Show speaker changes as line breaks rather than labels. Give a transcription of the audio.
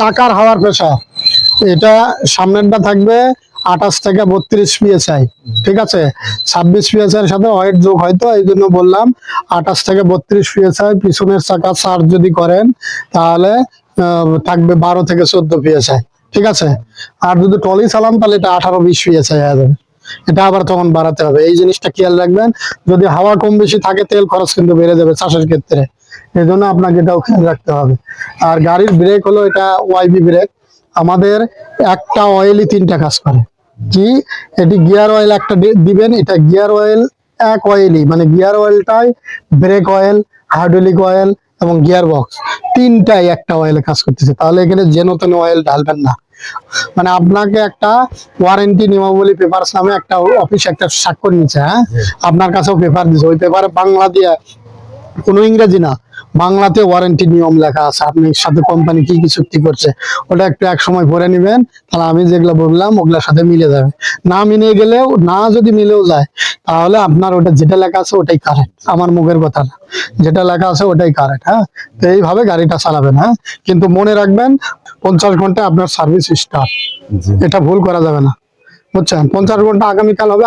টাকার হাওয়ার প্রেশার এটা সামনেরটা থাকবে আঠাশ থেকে বত্রিশ পিএসআই, ঠিক আছে? ছাব্বিশ পিএসআই এর সাথে ওয়েট যোগ হয়তো এই জন্য বললাম আঠাশ থেকে বত্রিশ পিএসআই পিছনের চাকা চার্জ যদি করেন, তাহলে থাকবে বারো থেকে চোদ্দ পিএসআই, ঠিক আছে? আর যদি টলি চালান, তাহলে এটা আঠারো বিশ পিএসআই হয়ে যাবে। এটা আবার তখন বাড়াতে হবে। এই জিনিসটা খেয়াল রাখবেন, যদি হাওয়া কম বেশি থাকে, তেল খরচ কিন্তু বেড়ে যাবে চাষের ক্ষেত্রে। এই জন্য আপনাকে এটাও খেয়াল রাখতে হবে। আর গাড়ির ব্রেক হলো এটা ওয়াইবি ব্রেক আমাদের একটা অয়েলই তিনটা কাজ করে। কি? এটি গিয়ার অয়েল একটা দিবেন এটা গিয়ার অয়েল এক অয়েলই মানে গিয়ার অয়েলটাই ব্রেক অয়েল হাইড্রোলিক অয়েল এবং গিয়ার বক্স তিনটাই একটা অয়েলে কাজ করতেছে। তাহলে এখানে যেন তেন অয়েল ঢালবেন না। মানে আপনাকে একটা ওয়ারেন্টি নিয়মাবলী পেপার নামে একটা অফিস একটা স্বাক্ষর নিচ্ছে হ্যাঁ? আপনার কাছেও পেপার দিচ্ছে ওই পেপারে বাংলা দিয়ে কোনো ইংরেজি না। বাংলাতে ওয়ারেন্টি নিয়ম লেখা আছে। আপনি সাথে কোম্পানি কি কি চুক্তি করছে ওটা একটু এক সময় ভরে নেবেন তাহলে আমি যেগুলো বললাম ওগুলোর সাথে মিলে যাবে। না মিলে গেলেও না যদি মিলেও যায় তাহলে আপনার ওটা যেটা লেখা আছে ওটাই কারেক্ট আমার মুখের কথা না। যেটা লেখা আছে ওটাই কারেক্ট হ্যাঁ? তো এইভাবে গাড়িটা চালাবেন হ্যাঁ? কিন্তু মনে রাখবেন পঞ্চাশ ঘণ্টা আপনার সার্ভিস স্টার্ট এটা ভুল করা যাবে না। বুঝছেন? পঞ্চাশ ঘণ্টা আগামীকাল হবে